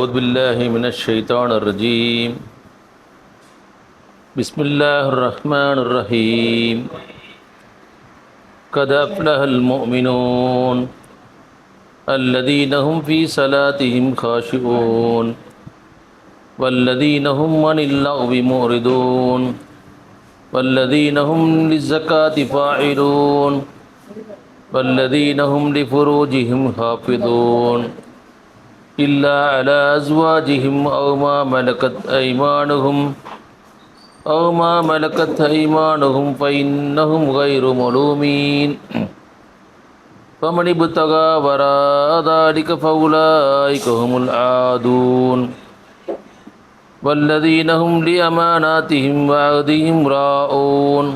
أعوذ بالله من الشيطان الرجيم. بسم الله الرحمن الرحيم. قد أفلح المؤمنون الذين هم في صلاتهم خاشعون والذين هم عن اللغو معرضون والذين هم للزكاة فاعلون والذين هم لفروجهم حافظون. إلا على أزواجهم أو ما ملكت أيمانهم أو ما ملكت أيمانهم فإنهم غير ملومين. فمن ابتغى وراء ذلك فأولئك هم العادون. والذين هم لأماناتهم وعهدهم راؤون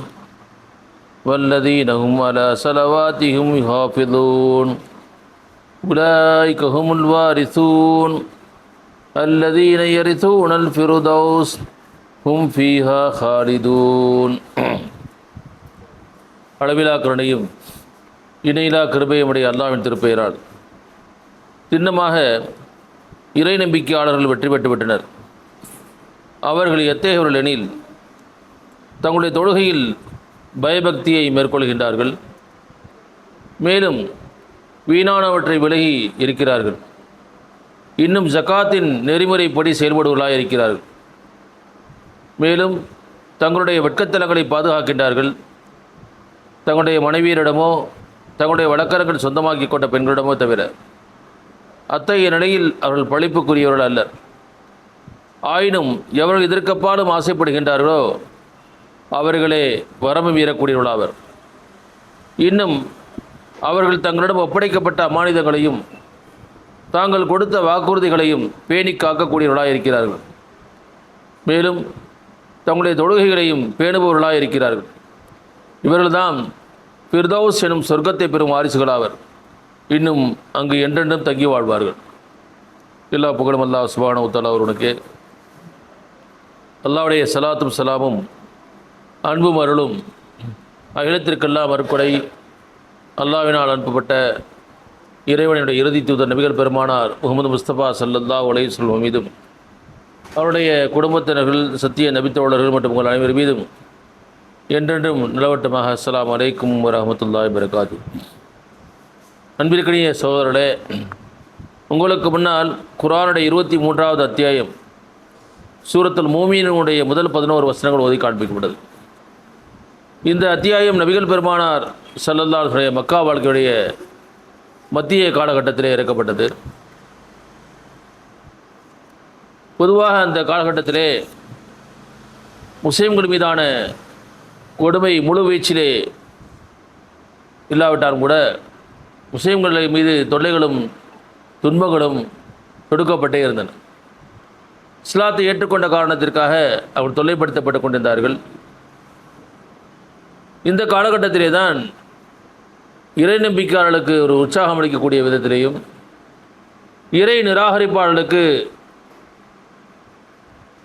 والذين هم على صلواتهم يحافظون. أولئك هم الوارثون الذين يرثون الفردوس هم فيها خالدون அளவிலா கருணையும் இணையிலா கிருபையுடைய அல்லாவின் திருப்பெயரால் சின்னமாக இறை நம்பிக்கையாளர்கள் வெற்றி பெற்று விட்டனர் அவர்கள் எத்தகையவர்கள் எனில் தங்களுடைய தொழுகையில் பயபக்தியை மேற்கொள்கின்றார்கள் மேலும் வீணானவற்றை விலகி இருக்கிறார்கள். இன்னும் ஜக்காத்தின் நெறிமுறைப்படி செயல்படுவர்களாக இருக்கிறார்கள். மேலும் தங்களுடைய வெட்கத்தலங்களை பாதுகாக்கின்றார்கள். தங்களுடைய மனைவியரிடமோ தங்களுடைய வழக்கரங்கள் சொந்தமாக்கி கொண்ட பெண்களிடமோ தவிர அத்தகைய நிலையில் அவர்கள் பழிப்புக்குரியவர்கள் அல்லர். ஆயினும் எவர்கள் எதிர்க்கப்பாலும் ஆசைப்படுகின்றார்களோ அவர்களே வரம்பு மீறக்கூடியவர்களாவர். இன்னும் அவர்கள் தங்களிடம் ஒப்படைக்கப்பட்ட அமானிதங்களையும் தாங்கள் கொடுத்த வாக்குறுதிகளையும் பேணி காக்கக்கூடியவர்களாக இருக்கிறார்கள். மேலும் தங்களுடைய தொழுகைகளையும் பேணுபவர்களாக இருக்கிறார்கள். இவர்கள்தான் பிர்தௌஸ் எனும் சொர்க்கத்தை பெறும் வாரிசுகளாவர். இன்னும் அங்கு என்றென்றும் தங்கி வாழ்வார்கள். எல்லா புகழும் அல்லாஹ் சுபான உத்தலா அவர்களுக்கு. அல்லாவுடைய சலாத்தும் சலாமும் அன்பும் அருளும் அகிலத்திற்கெல்லாம் அறுப்படை அல்லாவினால் அனுப்பப்பட்ட இறைவனுடைய இறுதி தூதர் நபிகள் பெருமானார் முகமது முஸ்தபா சல்லல்லா உலை செல்வம் மீதும் அவருடைய குடும்பத்தினர்கள் சத்திய நபித்தோழர்கள் மற்றும் உங்கள் அனைவர் மீதும் என்றென்றும் நிலவட்டமாக அஸ்லாம் அலைக்கும் வரஹமத்துல்லாஹி வரகாத்து அன்பிற்கனிய சோதரர்களே உங்களுக்கு முன்னால் குரானுடைய இருபத்தி மூன்றாவது அத்தியாயம் சூரத்தில் மூமீனுடைய முதல் பதினோரு வசனங்கள் ஒதுக்கி காண்பிக்கப்பட்டது. இந்த அத்தியாயம் நபிகள் பெருமானார் சல்லல்லாஹுடைய மக்கா வாழ்க்கையுடைய மத்திய காலகட்டத்திலே இறக்கப்பட்டது. பொதுவாக அந்த காலகட்டத்திலே முஸ்லீம்கள் மீதான கொடுமை முழு வீச்சிலே இல்லாவிட்டாலும் கூட முஸ்லீம்கள் மீது தொல்லைகளும் துன்பங்களும் தொடுக்கப்பட்டே இருந்தன. இஸ்லாத்தை ஏற்றுக்கொண்ட காரணத்திற்காக அவர் தொல்லைப்படுத்தப்பட்டு கொண்டிருந்தார்கள். இந்த காலகட்டத்திலே தான் இறை நம்பிக்கையாளர்களுக்கு ஒரு உற்சாகம் அளிக்கக்கூடிய விதத்திலேயும் இறை நிராகரிப்பாளர்களுக்கு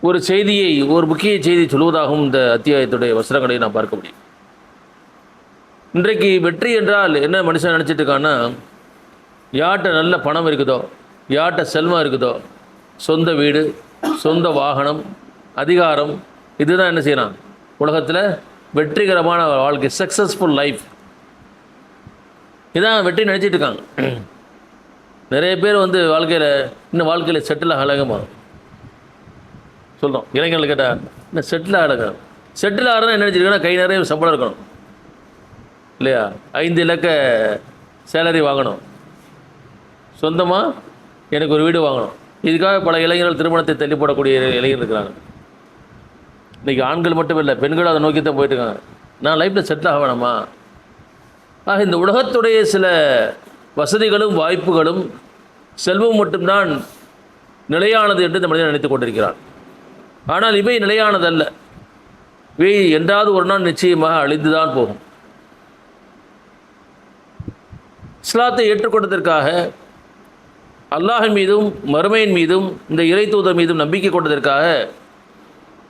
ஒரு செய்தியை ஒரு முக்கிய செய்தி சொல்வதாகவும் இந்த அத்தியாயத்துடைய வசனங்களை நான் பார்க்க முடியும். இன்றைக்கு வெற்றி என்றால் என்ன மனுஷன் நினச்சிட்டு இருக்கான்னா யார்கிட்ட நல்ல பணம் இருக்குதோ யார்கிட்ட செல்வம் இருக்குதோ சொந்த வீடு சொந்த வாகனம் அதிகாரம் இதுதான் என்ன செய்யலாம் உலகத்தில் வெற்றிகரமான வாழ்க்கை சக்ஸஸ்ஃபுல் லைஃப் இதான் வெற்றி நினச்சிட்டு இருக்காங்க. நிறைய பேர் வந்து வாழ்க்கையில் இன்னும் வாழ்க்கையில் செட்டில் ஆகலங்கம்மா சொல்கிறோம் இளைஞர்கள் கேட்டால் இன்னும் செட்டில் ஆகலங்க செட்டில் ஆகிறதா என்ன நினச்சிருக்கேன்னா கை நிறைய சம்பளம் இருக்கணும். இல்லையா? ஐந்து இலக்க சேலரி வாங்கணும். சொந்தமாக எனக்கு ஒரு வீடு வாங்கணும். இதுக்காக பல இளைஞர்கள் திருமணத்தை தள்ளி போடக்கூடிய இளைஞர் இருக்கிறாங்க. இன்றைக்கி ஆண்கள் மட்டும் இல்லை பெண்களும் அதை நோக்கி தான் போயிட்டுருக்காங்க. நான் லைஃப்பில் செட்டில் ஆக வேணாமா ஆக இந்த உலகத்துடைய சில வசதிகளும் வாய்ப்புகளும் செல்வம் மட்டும்தான் நிலையானது என்று இந்த மனிதன் நினைத்து கொண்டிருக்கிறான். ஆனால் இவை நிலையானதல்ல. இவை என்றாவது ஒரு நாள் நிச்சயமாக அழிந்துதான் போகும். இஸ்லாத்தை ஏற்றுக்கொண்டதற்காக அல்லாஹின் மீதும் மறுமையின் மீதும் இந்த இறை தூதர் மீதும் நம்பிக்கை கொண்டதற்காக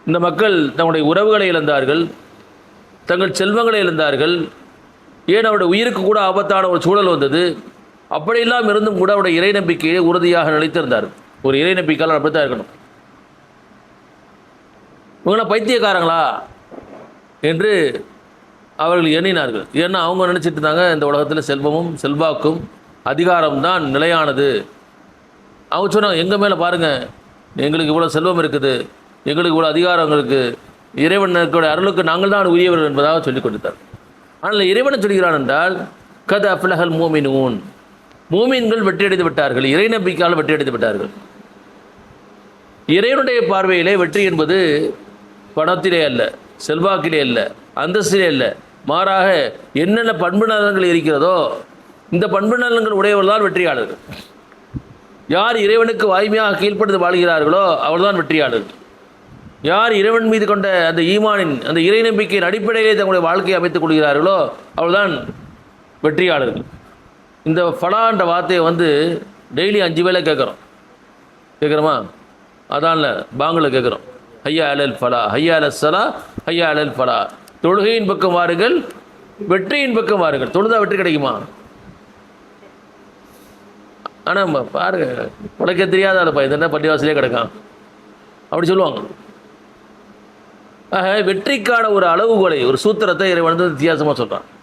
இந்த மக்கள் தங்களுடைய உறவுகளை இழந்தார்கள் தங்கள் செல்வங்களை இழந்தார்கள். ஏன் அவருடைய உயிருக்கு கூட ஆபத்தான ஒரு சூழல் வந்தது? அப்படியெல்லாம் இருந்தும் கூட அவருடைய இறை நம்பிக்கையை உறுதியாக நிலைத்திருந்தார். ஒரு இறை நம்பிக்கையால் அப்படி தான் இருக்கணும். இவங்களாம் பைத்தியக்காரங்களா? என்று அவர்கள் எண்ணினார்கள். ஏன்னா அவங்க நினச்சிட்டு இருந்தாங்க இந்த உலகத்தில் செல்வமும் செல்வாக்கும் அதிகாரம் தான் நிலையானது. அவங்க சொன்னாங்க எங்கள் மேலே பாருங்கள் எங்களுக்கு இவ்வளோ செல்வம் இருக்குது. எங்களுக்கு இவ்வளோ அதிகாரம் இருக்குது இறைவனுடைய அருளுக்கு நாங்கள் தான் உரியவர்கள் என்பதாக சொல்லிக் கொடுத்தார். ஆனால் இறைவன் சொல்கிறான் என்றால் கத அஃப்லஹல் ஊன் மூமின்கள் வெற்றியடைந்து விட்டார்கள் இறை நம்பிக்கையால் வெற்றியடைந்து விட்டார்கள். இறைவனுடைய பார்வையிலே வெற்றி என்பது பணத்திலே அல்ல செல்வாக்கிலே அல்ல அந்தஸ்திலே அல்ல. மாறாக என்னென்ன பண்பு நலன்கள் இருக்கிறதோ இந்த பண்பு நலன்கள் உடையவர்கள் தான் வெற்றியாளர்கள். யார் இறைவனுக்கு வாய்மையாக கீழ்ப்படுத்து வாழ்கிறார்களோ அவர்தான் வெற்றியாளர்கள். யார் இறைவன் மீது கொண்ட அந்த ஈமானின் அந்த இறை நம்பிக்கையின் அடிப்படையிலே தங்களுடைய வாழ்க்கையை அமைத்துக் கொள்கிறார்களோ அவள்தான் வெற்றியாளர்கள். இந்த ஃபலான்ற வார்த்தையை வந்து டெய்லி அஞ்சு வேளை கேட்குறோம். கேட்குறோமா? அதான்ல பாங்கில் கேட்குறோம். ஐயா அலல் ஃபலா ஐயா அலல் சலா ஐயா அலல் ஃபலா. தொழுகையின் பக்கம் வாருங்கள் வெற்றியின் பக்கம் வாருங்கள். தொழுதா வெற்றி கிடைக்குமா? ஆனால் பாருங்க உழைக்க தெரியாத ஆளுப்பா இது என்ன பள்ளிவாசலே கிடக்கான். அப்படி சொல்லுவாங்க. ஆக வெற்றிக்கான ஒரு அளவுகோலை ஒரு சூத்திரத்தை இறைவன் வந்து வித்தியாசமாக சொல்கிறான்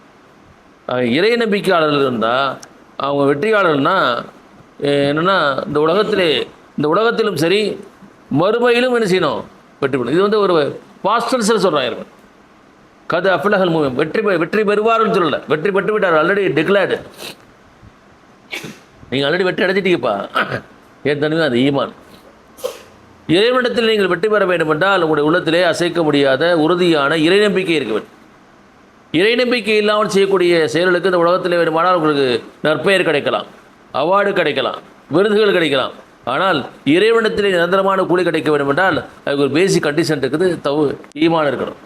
இறை நம்பிக்கையாளர்கள் இருந்தால் அவங்க வெற்றியாளர்னா என்னென்னா இந்த உலகத்திலே இந்த உலகத்திலும் சரி மறுமையிலும் என்ன செய்யணும்? வெற்றி பெறணும். இது வந்து ஒரு பாஸ்டல்ஸில் சொல்கிறான் இறைவன். கது அஃபிலகல் மூவியம் வெற்றி பெ- வெற்றி பெறுவார்னு சொல்லலை. வெற்றி பெற்று விட்டார். ஆல்ரெடி டிக்ளேர்டு நீங்கள் ஆல்ரெடி வெற்றி அடைஞ்சிட்டீங்கப்பா. ஏன் தனிமே அது ஈமான். இறைவனிடத்தில் நீங்கள் வெற்றி பெற வேண்டும் என்றால் உங்களுடைய உள்ளத்திலே அசைக்க முடியாத உறுதியான இறை நம்பிக்கை இருக்க வேண்டும் இறை நம்பிக்கை இல்லாமல் செய்யக்கூடிய செயல்களுக்கு இந்த உலகத்தில் வேண்டுமானால் உங்களுக்கு நற்பெயர் கிடைக்கலாம் அவார்டு கிடைக்கலாம் விருதுகள் கிடைக்கலாம். ஆனால் இறைவனிடத்திலே நிரந்தரமான கூலி கிடைக்க வேண்டும் என்றால் அதுக்கு ஒரு பேசிக் கண்டிஷன் இருக்குது தவு ஈமான் இருக்கணும்.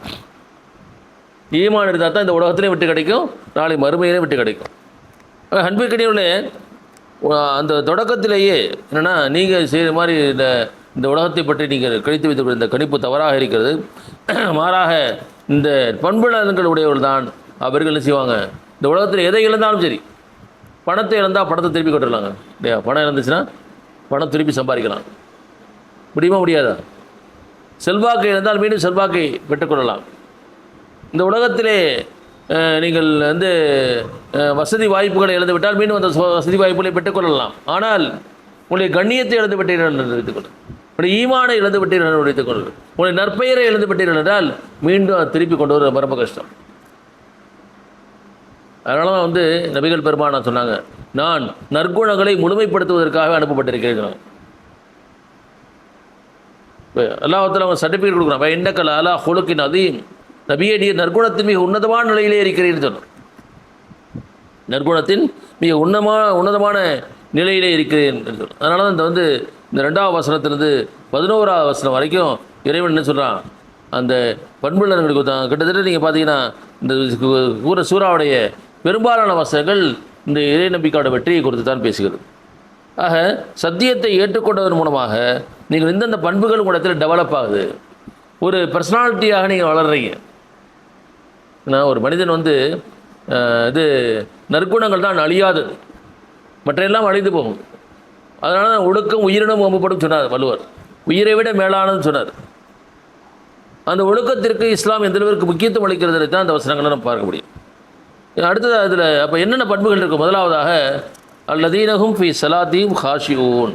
ஈமான் இருந்தால் தான் இந்த உலகத்திலையும் விட்டு கிடைக்கும் நாளை மறுமையிலையும் விட்டு கிடைக்கும். அன்பிற்கடியுள்ளே அந்த தொடக்கத்திலேயே என்னென்னா நீங்கள் செய்கிற மாதிரி இந்த இந்த உலகத்தை பற்றி நீங்கள் கணித்து வைத்துக் இந்த கணிப்பு தவறாக இருக்கிறது. மாறாக இந்த பண்பு உடையவர்கள் தான் அவர்கள் என்ன செய்வாங்க? இந்த உலகத்தில் எதை இழந்தாலும் சரி பணத்தை இழந்தால் பணத்தை திருப்பி கொட்டுடலாங்க இல்லையா? பணம் இழந்துச்சுன்னா பணம் திருப்பி சம்பாதிக்கலாம். முடியுமா முடியாதா? செல்வாக்கை இழந்தால் மீண்டும் செல்வாக்கை பெற்றுக்கொள்ளலாம் இந்த உலகத்திலே நீங்கள் வந்து வசதி வாய்ப்புகளை இழந்துவிட்டால் மீண்டும் அந்த வசதி வாய்ப்புகளை பெற்றுக்கொள்ளலாம் ஆனால் உங்களுடைய கண்ணியத்தை இழந்து விட்டீர்கள் என்று வைத்துக் கொள்ளுங்கள் ஈமானை இழந்து விட்டீர்கள் என்று உடைத்துக் கொள்வது உங்களுடைய நற்பெயரை இழந்து விட்டீர்கள் என்றால் மீண்டும் அதை திருப்பி கொண்டு வர ரொம்ப கஷ்டம். அதனால தான் வந்து நபிகள் பெருமானா சொன்னாங்க நான் நற்குணங்களை முழுமைப்படுத்துவதற்காக அனுப்பப்பட்டிருக்கிறேன். அல்லாஹத்தில் அவங்க சர்டிஃபிகேட் கொடுக்குறான் இன்னக்கல் அலா ஹொலுக்கின் அதையும் நபியே நீ நற்குணத்தின் மிக உன்னதமான நிலையிலே இருக்கிறீர்கள் சொன்னான். நற்குணத்தின் மிக உன்னமான உன்னதமான நிலையிலே இருக்கிறேன் என்று அதனால தான் இந்த வந்து இந்த ரெண்டாவது வசனத்திலேருந்து பதினோராவது வசனம் வரைக்கும் இறைவன் என்ன சொல்கிறான் அந்த பண்புள்ளங்களுக்கு கிட்டத்தட்ட நீங்கள் பார்த்தீங்கன்னா இந்த கூற சூறாவுடைய பெரும்பாலான வசனங்கள் இந்த இறை நம்பிக்கையோட வெற்றியை குறித்து தான் பேசுகிறது. ஆக சத்தியத்தை ஏற்றுக்கொண்டதன் மூலமாக நீங்கள் இந்தந்த பண்புகள் உங்கள் இடத்துல டெவலப் ஆகுது. ஒரு பர்சனாலிட்டியாக நீங்கள் வளர்றீங்க. ஏன்னா ஒரு மனிதன் வந்து இது நற்குணங்கள் தான் அழியாது மற்றையெல்லாம் அழிந்து போகும். அதனால தான் ஒழுக்கம் உயிரினம் ஓம்பப்படும் சொன்னார் வள்ளுவர். உயிரை விட மேலானதுன்னு சொன்னார். அந்த ஒழுக்கத்திற்கு இஸ்லாம் எந்த அளவிற்கு முக்கியத்துவம் அளிக்கிறது தான் அந்த வசனங்களை நம்ம பார்க்க முடியும். அடுத்தது அதில் அப்போ என்னென்ன பண்புகள் இருக்கும் முதலாவதாக அல்லதீனகும் ஃபி சலாத்தீம் ஹாஷியூன்.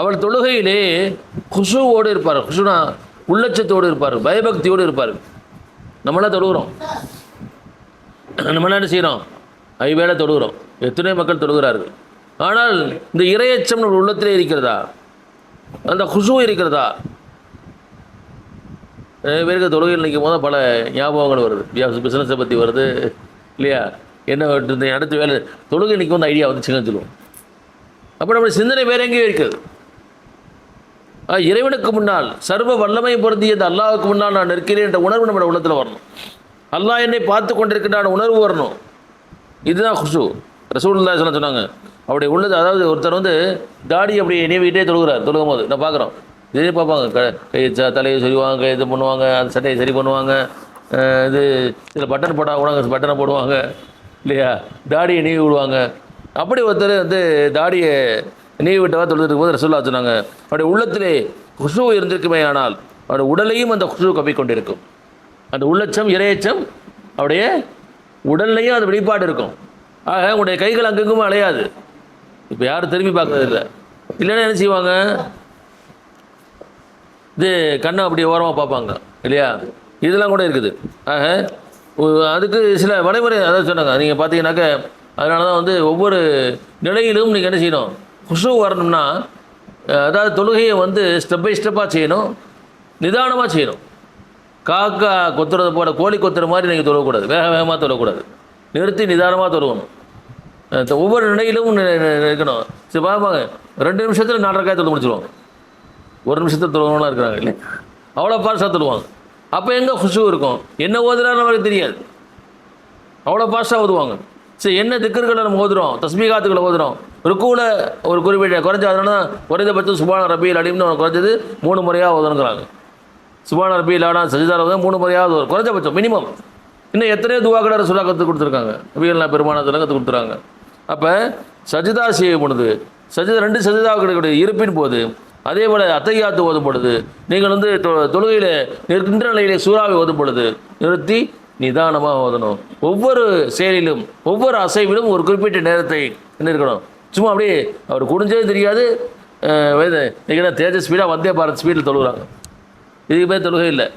அவள் தொழுகையிலே குஷுவோடு இருப்பார் குஷுனா உள்ளட்சத்தோடு இருப்பார் பயபக்தியோடு இருப்பார் நம்மளாம் தொழுகிறோம். நம்மளாம் என்ன செய்கிறோம் ஐவேளை தொழுகிறோம். எத்தனை மக்கள் தொழுகிறார்கள். ஆனால் இந்த இரையச்சம் நம்ம உள்ளத்திலே இருக்கிறதா? அந்த குசு இருக்கிறதா? நிறைய பேருக்கு தொழுகையில் நிற்கும் போது பல ஞாபகங்கள் வருது. பிஸ்னஸை பற்றி வருது. இல்லையா? என்ன இந்த அடுத்த வேலை தொழுகை நிற்கும் வந்து ஐடியா வந்துச்சுங்கன்னு சொல்லுவோம். அப்போ நம்முடைய சிந்தனை வேற எங்கேயும் இருக்குது ஆ, இறைவனுக்கு முன்னால் சர்வ வல்லமை பொருந்திய இந்த முன்னால் நான் நிற்கிறேன் என்ற உணர்வு நம்மளோட உள்ளத்தில் வரணும். அல்லாஹ் என்னை பார்த்து கொண்டிருக்கின்றான உணர்வு வரணும். இதுதான் குஷு ரசூல்லா சொன்னாங்க அப்படி உள்ளது அதாவது ஒருத்தர் வந்து தாடி அப்படி நீவிக்கிட்டே தொழுகிறார் தொழுகும் போது நான் பார்க்குறோம். இதே பார்ப்பாங்க க கை ச- தலையை சொல்லுவாங்க கை இது பண்ணுவாங்க அந்த சட்டையை சரி பண்ணுவாங்க இது இதில் பட்டன் போட்டால் கூட பட்டனை போடுவாங்க இல்லையா? தாடியை நீவி விடுவாங்க. அப்படி ஒருத்தர் வந்து தாடியை நீவி விட்டவா தொழுது இருக்கும்போது ரசூல்லா சொன்னாங்க அவருடைய உள்ளத்திலே குசு இருந்திருக்குமே ஆனால் அவருடைய உடலையும் அந்த குஷு கப்பிக்கொண்டிருக்கும் அந்த உள்ளச்சம் இரையச்சம் அவருடைய உடல்லையும் அது வெளிப்பாடு இருக்கும். ஆக உங்களுடைய கைகள் அங்கெங்கும் அலையாது. இப்போ யாரும் திரும்பி பார்க்குறதில்ல இல்லைன்னா என்ன செய்வாங்க? இது கண்ணை அப்படியே ஓரமாக பார்ப்பாங்க இல்லையா? இதெல்லாம் கூட இருக்குது. ஆக அதுக்கு சில வடைமுறை அதாவது சொன்னாங்க. நீங்கள் பார்த்தீங்கன்னாக்க அதனால தான் வந்து ஒவ்வொரு நிலையிலும் நீங்கள் என்ன செய்யணும்? குஷு வரணும்னா அதாவது தொழுகையை வந்து ஸ்டெப் பை ஸ்டெப்பாக செய்யணும். நிதானமாக செய்யணும். காக்கா கொத்துறது போல கோழி கொத்துற மாதிரி நீங்கள் தொழக்கூடாது. வேக வேகமாக தொழக்கூடாது. நிறுத்தி நிதானமாக தொழுகணும். ஒவ்வொரு நிலையிலும் இருக்கணும் சரி பார்ப்பாங்க ரெண்டு நிமிஷத்தில் நாலரை காய் தொழு முடிச்சிருவாங்க ஒரு நிமிஷத்தில் தொழுவங்களாம் இருக்கிறாங்க இல்லை அவ்வளோ பாஸ்டாக தொழுவாங்க. அப்போ எங்கே குஷு இருக்கும்? என்ன ஓதுறாரு நமக்கு தெரியாது. அவ்வளோ பாஸ்டாக ஓதுவாங்க. சரி என்ன திக்கர்களை நம்ம ஓதுறோம்? தஸ்மீகாத்துக்களை ஓதுறோம். ருக்குவில் ஒரு குறிப்பிட்ட குறைஞ்ச அதனால தான் குறைந்தபட்சம் சுபான ரபியில் அடிம்னு குறைஞ்சது மூணு முறையாக ஓதணுங்கிறாங்க. சுபான ரபியில் ஆனால் சஜிதார் மூணு முறையாவது வரும் குறைஞ்சபட்சம் மினிமம் இன்னும் எத்தனையோ துவாக்கடை சுலா கற்றுக் கொடுத்துருக்காங்க. நபிகள்லாம் பெருமானத்தெல்லாம் கற்றுக் கொடுத்துருக்காங்க அப்போ சஜிதா செய்யும் பொழுது சஜிதா ரெண்டு சஜிதா கிடைக்கக்கூடிய இருப்பின் போது அதே போல் அத்தையாத்து ஓதும் பொழுது நீங்கள் வந்து தொ- தொழுகையில் நிற்கின்ற நிலையிலே சூறாவை ஓதும் பொழுது நிறுத்தி நிதானமாக ஓதணும். ஒவ்வொரு செயலிலும் ஒவ்வொரு அசைவிலும் ஒரு குறிப்பிட்ட நேரத்தை என்ன இருக்கணும் சும்மா அப்படியே அவர் குடிஞ்சதே தெரியாது. இன்னைக்கு தேஜஸ் ஸ்பீடாக வந்தே பாரத் ஸ்பீடில் தொழுகிறாங்க. இதுக்கு பேர் தொழுகை இல்லை.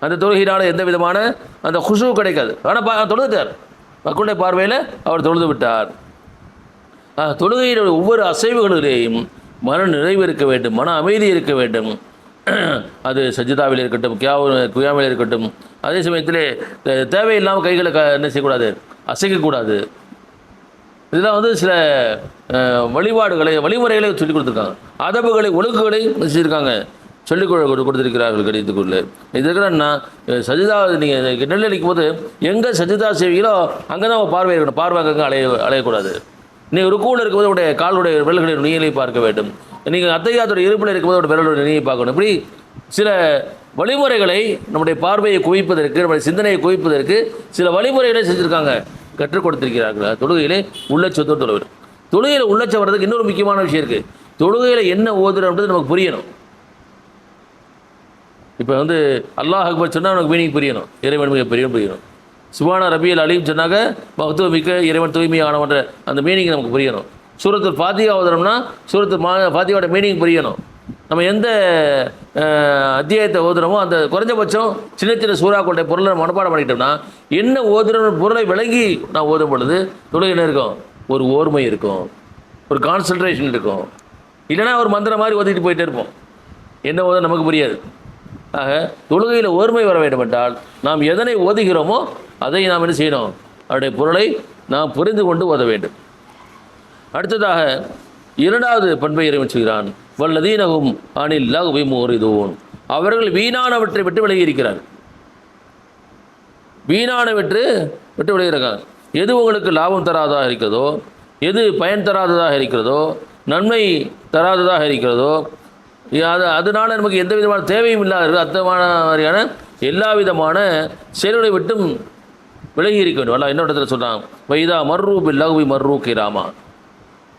அந்த தொழுகையினால் எந்த விதமான அந்த குஷு கிடைக்காது. ஆனால் பா தொழுதுட்டார். மக்களுடைய பார்வையில் அவர் தொழுது விட்டார். தொழுகையினுடைய ஒவ்வொரு அசைவுகளிலேயும் மன நிறைவு இருக்க வேண்டும் மன அமைதி இருக்க வேண்டும். அது சஜிதாவில் இருக்கட்டும் கியாவு குயாவில் இருக்கட்டும். அதே சமயத்தில் தேவையில்லாமல் கைகளை க என்ன செய்யக்கூடாது? அசைக்கக்கூடாது. இதெல்லாம் வந்து சில வழிபாடுகளை வழிமுறைகளை சொல்லிக் கொடுத்துருக்காங்க. அதபுகளை ஒழுங்குகளை செஞ்சுருக்காங்க? சொல்லிக் கொடு கொடுத்திருக்கிறார்கள் கடிதத்துக்குள்ளே. இதுக்குன்னா சஜிதா நீங்கள் நெல் அடிக்கும் போது எங்கே சஜிதா செய்வீங்களோ அங்கே தான் பார்வை இருக்கணும். பார்வை அங்கே அலைய அலையக்கூடாது. நீங்கள் ருக்கூவில் இருக்கும்போது உடைய காலுடைய விரல்களின் நுனியலை பார்க்க வேண்டும். நீங்கள் அத்தையாத்துடைய இருப்பில் இருக்கும்போது உடைய விரலுடைய நுனியை பார்க்கணும். இப்படி சில வழிமுறைகளை நம்முடைய பார்வையை குவிப்பதற்கு நம்முடைய சிந்தனையை குவிப்பதற்கு சில வழிமுறைகளை செஞ்சுருக்காங்க. கற்றுக் கொடுத்திருக்கிறார்கள். தொழுகையிலே உள்ளச்சத்தோடு தொழுவது தொழுகையில் உள்ளச்சம் வர்றதுக்கு இன்னொரு முக்கியமான விஷயம் இருக்குது தொழுகையில் என்ன ஓதுறோன்றது நமக்கு புரியணும். இப்போ வந்து அல்லாஹ் அக்பர் சொன்னால் உனக்கு மீனிங் புரியணும். இறைவன் மிக பெரிய புரியணும். சுபானா ரபியல் அலீம் சொன்னாங்க மகத்துவ மிக்க இறைவன் தூய்மையானவன்ற அந்த மீனிங் நமக்கு புரியணும். சூரத்தில் ஃபாத்தியா ஓதுறோம்னா சூரத்தில் மா ஃபாத்தியாவோட மீனிங் புரியணும். நம்ம எந்த அத்தியாயத்தை ஓதுறோமோ அந்த குறைஞ்சபட்சம் சின்ன சின்ன சூறாக்களுடைய பொருளை நம்ம மனப்பாடம் பண்ணிட்டோம்னா என்ன ஓதுற பொருளை விளங்கி நான் ஓதும் பொழுது தொழுகை என்ன இருக்கும்? ஒரு ஓர்மை இருக்கும். ஒரு கான்சன்ட்ரேஷன் இருக்கும். இல்லைன்னா ஒரு மந்திரம் மாதிரி ஓதிட்டு போயிட்டே இருப்போம். என்ன ஓத நமக்கு புரியாது. ஆக தொழுகையில் ஒருமை வர வேண்டுமென்றால் நாம் எதனை ஓதுகிறோமோ அதை நாம் என்ன செய்யணும்? அவருடைய பொருளை நாம் புரிந்து கொண்டு ஓத வேண்டும். அடுத்ததாக இரண்டாவது பண்பை இறைவன் செய்கிறான் வல்லதீனகும் அனில் லகுவை மோரிதோன். அவர்கள் வீணானவற்றை விட்டு விலகி இருக்கிறார் வீணானவற்று விட்டு விலகிறாங்க எது உங்களுக்கு லாபம் தராததாக இருக்கிறதோ எது பயன் தராததாக இருக்கிறதோ நன்மை தராததாக இருக்கிறதோ அது அதனால் நமக்கு எந்த விதமான தேவையும் இல்லாத அத்தமான மாதிரியான எல்லா விதமான செயல்களை விட்டும் விலகி இருக்க வேண்டும். அல்ல இன்னொரு இடத்துல சொல்கிறான் வைதா மர்ரூ லகுவி மர்ரூ கிராமா.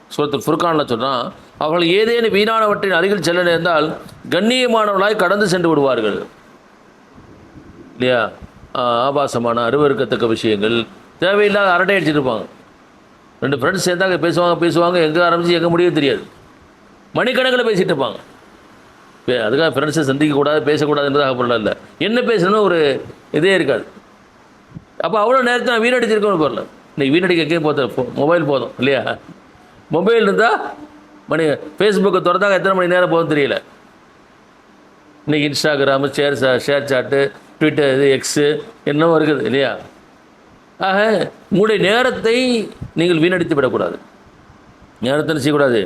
சுரத்தில் ஃபுர்கானில் சொல்கிறான் அவர்கள் ஏதேனும் வீணானவற்றின் அருகில் செல்ல நேர்ந்தால் கண்ணியமானவர்களாய் கடந்து சென்று விடுவார்கள். இல்லையா? ஆ, ஆபாசமான அருவருக்கத்தக்க விஷயங்கள். தேவையில்லாத அரட்டை அடிச்சிருப்பாங்க இருப்பாங்க. ரெண்டு ஃப்ரெண்ட்ஸ் சேர்ந்தாங்க பேசுவாங்க பேசுவாங்க எங்கே ஆரம்பிச்சு எங்கே முடியும் தெரியாது. மணிக்கணக்கில் பேசிகிட்டு இருப்பாங்க. அதுக்காக ஃப்ரெண்ட்ஸை சந்திக்கக்கூடாது பேசக்கூடாதுன்றதாக பொருளாக இல்லை என்ன பேசணும் ஒரு இதே இருக்காது. அப்போ அவ்வளோ நேரத்தை நான் வீணடிச்சிருக்கோம்னு பொருள். இன்னைக்கு வீணடிக்கே போதும் மொபைல் போதும் இல்லையா? மொபைல் இருந்தால் மணி ஃபேஸ்புக்கை திறந்தாங்க எத்தனை மணி நேரம் போதும் தெரியல. இன்னைக்கு Instagram share share chat Twitter இது எக்ஸு என்னவோ இருக்குது இல்லையா? ஆக உங்களுடைய நேரத்தை நீங்கள் வீணடித்து விடக்கூடாது. நேரத்தை செய்யக்கூடாது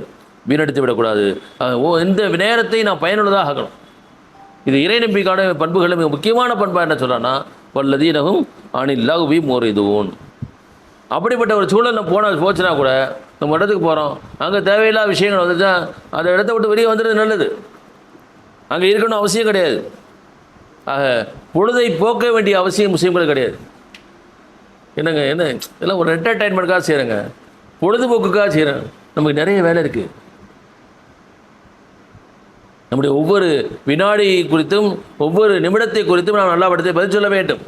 வீணடித்து விடக்கூடாது. ஓ இந்த நேரத்தை நான் பயனுள்ளதாக ஆகணும் இது இறை நம்பிக்கையான பண்புகளில் மிக முக்கியமான பண்பாக என்ன சொல்கிறான்னா வல்லதீனகும் அனில்லாஹு வி மோரிதுவோன். அப்படிப்பட்ட ஒரு சூழலில் போன போச்சுன்னா கூட நம்ம இடத்துக்கு போகிறோம் அங்கே தேவையில்லாத விஷயங்கள் வந்துச்சா அந்த இடத்த விட்டு வெளியே வந்துடுறது நல்லது. அங்கே இருக்கணும் அவசியம் கிடையாது. ஆக பொழுதை போக்க வேண்டிய அவசியம் முஸ்லீம்கள் கிடையாது. என்னங்க என்ன இதெல்லாம் ஒரு என்டர்டைன்மெண்ட்காக செய்கிறேங்க பொழுதுபோக்குக்காக செய்கிறேன் நமக்கு நிறைய வேலை இருக்குது நம்முடைய ஒவ்வொரு வினாடி குறித்தும் ஒவ்வொரு நிமிடத்தை குறித்தும் நாம் நல்லா படத்தை பதில் சொல்ல வேண்டும்.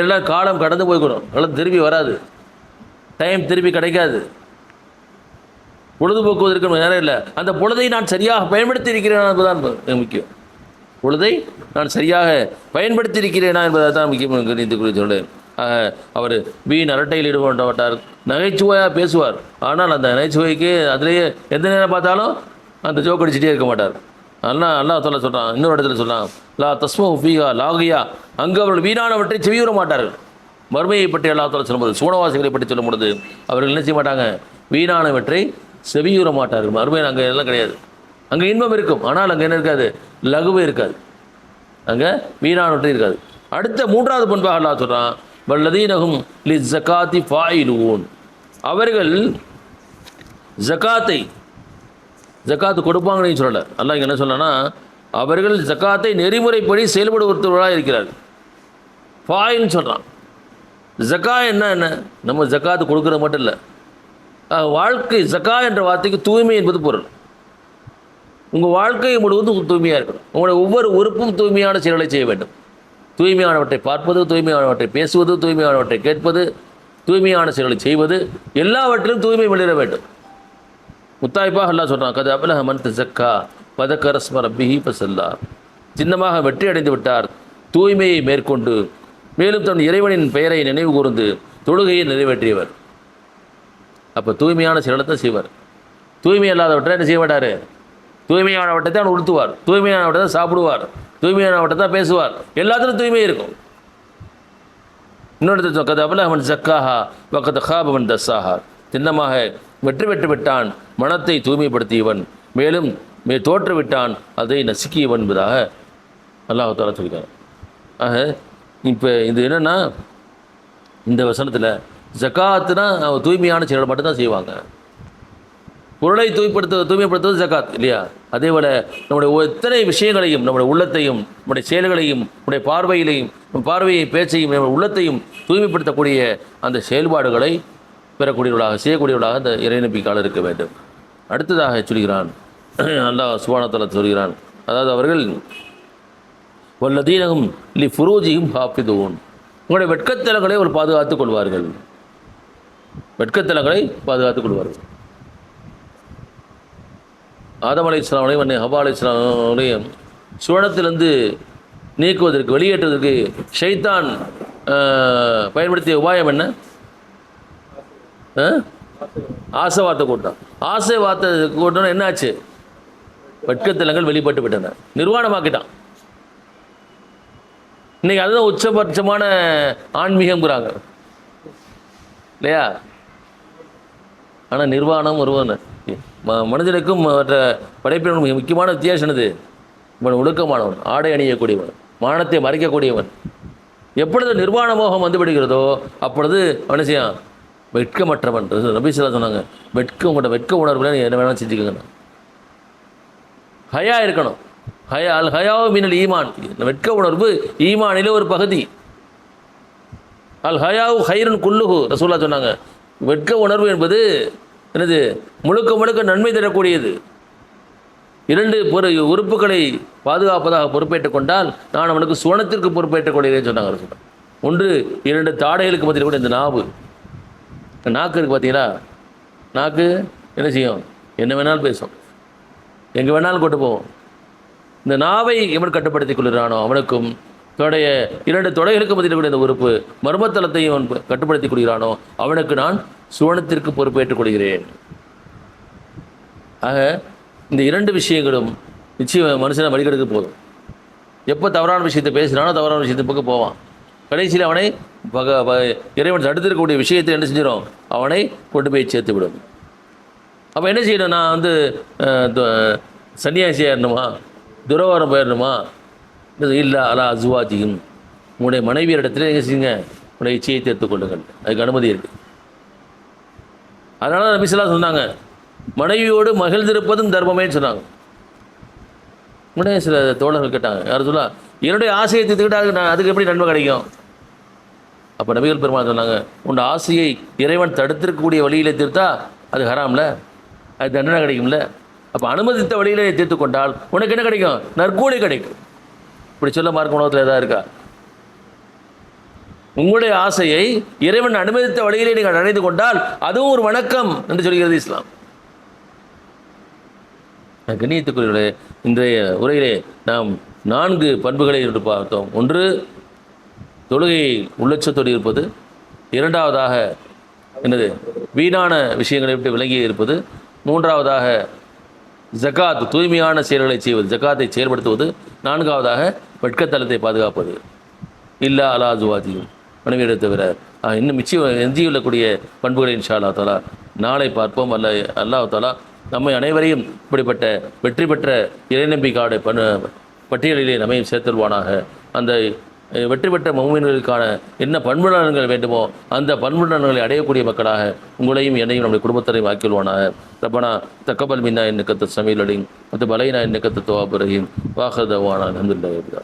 எல்லாம் காலம் கடந்து போய்க்கணும். காலம் திரும்பி வராது. டைம் திரும்பி கிடைக்காது. பொழுதுபோக்குவதற்கு நேரம் இல்லை. அந்த பொழுதை நான் சரியாக பயன்படுத்தி இருக்கிறேனா என்பதுதான் முக்கியம். பொழுதை நான் சரியாக பயன்படுத்தி இருக்கிறேனா என்பதை தான் முக்கியம் இது குறித்து சொல்லு அவர் வீண் அரட்டையில் ஈடுபட மாட்டார் நகைச்சுவையாக பேசுவார். ஆனால் அந்த நகைச்சுவைக்கு அதிலேயே எந்த நேரம் பார்த்தாலும் அந்த ஜோக் அடிச்சுட்டே இருக்க மாட்டார். அல்லாஹ் அல்லாஹ் சொல்ல சொல்கிறான் இன்னொரு இடத்துல சொல்கிறான் லா தஸ்மோ ஃபீகா லாகியா அங்கே அவர்கள் வீணானவற்றை செவியுற மாட்டார்கள். மறுமையை பற்றி அல்லாஹ் தாலா சொல்லும்போது சூனவாசிகளை பற்றி சொல்லும் பொழுது அவர்கள் என்ன செய்ய மாட்டாங்க வீணானவற்றை செவியுற மாட்டார்கள். மறுமையில் அங்கே எல்லாம் கிடையாது. அங்கே இன்பம் இருக்கும். ஆனால் அங்கே என்ன இருக்காது? லகுவே இருக்காது. அங்கே வீணானவற்றை இருக்காது. அடுத்த மூன்றாவது பண்பாக அல்லாஹ் சொல்கிறான் வல்லதீனகும் லி ஜக்காத்தி ஃபாயிலூன். அவர்கள் ஜக்காத்தை ஜக்காத்து கொடுப்பாங்கன்னு சொல்லலை. அல்லாஹ் இங்கே என்ன சொல்லனா அவர்கள் ஜக்காத்தை நெறிமுறைப்படி செயல்படுவர்களாக இருக்கிறார்கள். ஃபாயின்னு சொல்கிறான் ஜக்கா என்ன என்ன? நம்ம ஜக்காத்து கொடுக்குறது மட்டும் இல்லை. வாழ்க்கை ஜக்கா என்ற வார்த்தைக்கு தூய்மை என்பது பொருள். உங்கள் வாழ்க்கை முழுவதும் தூய்மையாக இருக்கணும். உங்களுடைய ஒவ்வொரு உறுப்பும் தூய்மையான செயல்களை செய்ய வேண்டும். தூய்மையானவற்றை பார்ப்பது தூய்மையானவற்றை பேசுவது தூய்மையானவற்றை கேட்பது தூய்மையான செயல்களை செய்வது எல்லாவற்றிலும் தூய்மை வெளியிட வேண்டும். முத்தாய்ப்பாக அல்லா சொல்கிறான் கதை அபலக மன் ஜக்கா பதக்கரஸ்ம ரப்பிஹி பசல்லா சின்னமாக வெற்றி அடைந்து விட்டார். தூய்மையை மேற்கொண்டு மேலும் தன் இறைவனின் பெயரை நினைவு கூர்ந்து தொழுகையை நிறைவேற்றியவர். அப்போ தூய்மையான செயலை செய்வார். தூய்மை இல்லாதவற்றை என்ன செய்ய மாட்டார்? தூய்மையானவற்றை தான் உடுத்துவார். தூய்மையானவற்றை தான் சாப்பிடுவார். தூய்மையானவற்றை தான் பேசுவார். எல்லாத்திலும் தூய்மை இருக்கும். இன்னொரு கதை அபலஹமன் ஜக்காஹா வக்கத் ஹாபவன் தஸ்ஸாஹா. சின்னமாக வெற்றி பெற்று விட்டான் மனத்தை தூய்மைப்படுத்தியவன். மேலும் மே தோற்றுவிட்டான் அதை நசுக்கியவன் என்பதாக அல்லாஹால தாலா சொல்லியிருக்காங்க ஆக இப்போ இது என்னென்னா இந்த வசனத்தில் ஜக்காத்துனா அவன் தூய்மையான செயலை மட்டும்தான் செய்வாங்க. பொருளை தூய்மைப்படுத்த தூய்மைப்படுத்துவது ஜக்காத் இல்லையா? அதே போல் நம்முடைய எத்தனை விஷயங்களையும் நம்முடைய உள்ளத்தையும் நம்முடைய செயல்களையும் நம்முடைய பார்வையிலையும் பார்வையை பேச்சையும் நம்முடைய உள்ளத்தையும் தூய்மைப்படுத்தக்கூடிய அந்த செயல்பாடுகளை பெறக்கூடியவர்களாக செய்யக்கூடியவர்களாக இந்த இறைநம்பிக்கையாளர் இருக்க வேண்டும். அடுத்ததாக சொல்கிறான் அல்லாஹ் சுபானத்தில் சொல்கிறான் அதாவது அவர்கள் வல்லதீனகும் லி ஃபுரூஜியும் ஹாஃபிதூன். உங்களுடைய வெட்கத்தலங்களை அவர் பாதுகாத்துக் கொள்வார்கள். வெட்கத்தலங்களை பாதுகாத்துக் கொள்வார்கள். ஆதம் அலை இஸ்லாமனையும் அன்னை ஹபா அலை இஸ்லாமனையும் சுவனத்திலிருந்து நீக்குவதற்கு வெளியேற்றுவதற்கு ஷைத்தான் பயன்படுத்திய உபாயம் என்ன? ஆசை வார்த்தை கூட்டம் ஆசை வார்த்தை கூட்டம் என்னாச்சு? வெட்கத்திலங்கள் வெளிப்பட்டு விட்டன. நிர்வாணமாக்கிட்டான். இன்னைக்கு அதுதான் உச்சபட்சமான ஆன்மீகம்ங்கிறாங்க. இல்லையா? ஆனால் நிர்வாணம் ஒருவன். மனிதனுக்கும் மற்ற படைப்பினருக்கும் மிக முக்கியமான வித்தியாசம் என்னது? இவன் ஒழுக்கமானவன் ஆடை அணியக்கூடியவன் மானத்தை மறைக்கக்கூடியவன். எப்பொழுது நிர்வாண மோகம் வந்துவிடுகிறதோ அப்பொழுது அவன் செய்யான் வெட்கமற்றவன். நபீஸ்வரா சொன்னாங்க வெட்க உங்களோட வெட்க உணர்வுல என்ன வேணாலும் செஞ்சுக்கோங்க ஹயா இருக்கணும். ஹயா அல் ஹயாவ் மினல் ஈமான். இந்த வெட்க உணர்வு ஈமானில ஒரு பகுதி. அல் ஹயாவ் ஹைரன் குல்லுகு ரசூல்லா சொன்னாங்க. வெட்க உணர்வு என்பது எனது முழுக்க முழுக்க நன்மை தரக்கூடியது. இரண்டு பொறு உறுப்புகளை பாதுகாப்பதாக பொறுப்பேற்றுக் கொண்டால் நான் அவனுக்கு சுவனத்திற்கு பொறுப்பேற்றுக் சொன்னாங்க ரசூல்லா ஒன்று இரண்டு தாடைகளுக்கு மத்தியில் கூட இந்த நாவு. நாக்கு இருக்குது பார்த்தீங்களா நாக்கு என்ன செய்யும்? என்ன வேணாலும் பேசும். எங்கே வேணாலும் கொண்டு போவோம். இந்த நாவை எவன் கட்டுப்படுத்திக் கொள்கிறானோ அவனுக்கும் தொடைய இரண்டு தொடைகளுக்கு மத்தியில் கூட இந்த உறுப்பு மர்மத்தலத்தையும் அவன் கட்டுப்படுத்திக் கொள்கிறானோ அவனுக்கு நான் சுவனத்திற்கு பொறுப்பேற்றுக் கொள்கிறேன். ஆக இந்த இரண்டு விஷயங்களும் நிச்சயம் மனுஷனை வழிகெடுக்க போதும். எப்போ தவறான விஷயத்தை பேசுகிறானோ தவறான விஷயத்தை பக்கம் போவான். கடைசியில் அவனை பக இறைவன் தடுத்திருக்கக்கூடிய விஷயத்தை என்ன செஞ்சிடும் அவனை கொண்டு போய் சேர்த்து விடும். அப்போ என்ன செய்யணும்? நான் வந்து சன்னியாசியாக இருணுமா துறவாரம் போயிடணுமா இல்லை அலா அசுவாஜியும் உங்களுடைய மனைவியரிடத்துல எங்கே செய்யுங்க. உடைய இச்சையை தேர்த்து கொள்ளுங்கள். அதுக்கு அனுமதி இருக்குது அதனால நபிசலா சொன்னாங்க. மனைவியோடு மகிழ்ந்திருப்பதும் தர்மமேன்னு சொன்னாங்க. உடனே சில தோழர்கள் கேட்டாங்க யார் சொல்லா என்னுடைய ஆசையை தீர்த்துக்கிட்டா அதுக்கு நான் அதுக்கு எப்படி நன்மை கிடைக்கும்? அப்போ நபிகள் பெருமாள் சொன்னாங்க உன் ஆசையை இறைவன் தடுத்திருக்கக்கூடிய வழியிலே தீர்த்தா அது ஹராம்ல? அது தண்டனை கிடைக்கும்ல? அப்போ அனுமதித்த வழியிலே தீர்த்து கொண்டால் உனக்கு என்ன கிடைக்கும்? நற்கூலி கிடைக்கும். இப்படி சொல்ல மார்க்க உணவத்தில் எதாவது இருக்கா? உங்களுடைய ஆசையை இறைவன் அனுமதித்த வழியிலே நீங்கள் அடைந்து கொண்டால் அதுவும் ஒரு வணக்கம் என்று சொல்கிறது இஸ்லாம். கண்ணியத்துக்குரிய இன்றைய உரையிலே நாம் நான்கு பண்புகளை பார்த்தோம். ஒன்று தொழுகை உள்ளட்சத்தோடு இருப்பது இரண்டாவதாக என்னது வீணான விஷயங்களை விட்டு விலகி இருப்பது மூன்றாவதாக ஜகாத் தூய்மையான செயல்களை செய்வது ஜக்காத்தை செயல்படுத்துவது நான்காவதாக வெட்கத்தலத்தை பாதுகாப்பது. இல்லா அலா ஜுவாதியும் மனைவியிட தவிர இன்னும் மிச்சம் எஞ்சியுள்ளக்கூடிய பண்புகளை இன்ஷா அல்லா தாலா நாளை பார்ப்போம். அல்ல அல்லாஹ் தாலா நம்மை அனைவரையும் இப்படிப்பட்ட வெற்றி பெற்ற இறைநம்பிக்கையோட பண பட்டியலிலே நம்மையும் சேர்த்தல்வானாக அந்த வெற்றி பெற்ற மௌமின்களுக்கான என்ன பண்புணர்கள் வேண்டுமோ அந்த பண்புணர்களை அடையக்கூடிய மக்களாக உங்களையும் என்னையும் நம்முடைய குடும்பத்தரையும் ஆக்கிடுவானாக ரப்பனா தக்கபல் மின்னா என்னக்கத்த சமீல் அலிங் மற்ற பலைனா என்னக்கத்த தோபுரையும் வாகதவானா அலமதுல்லா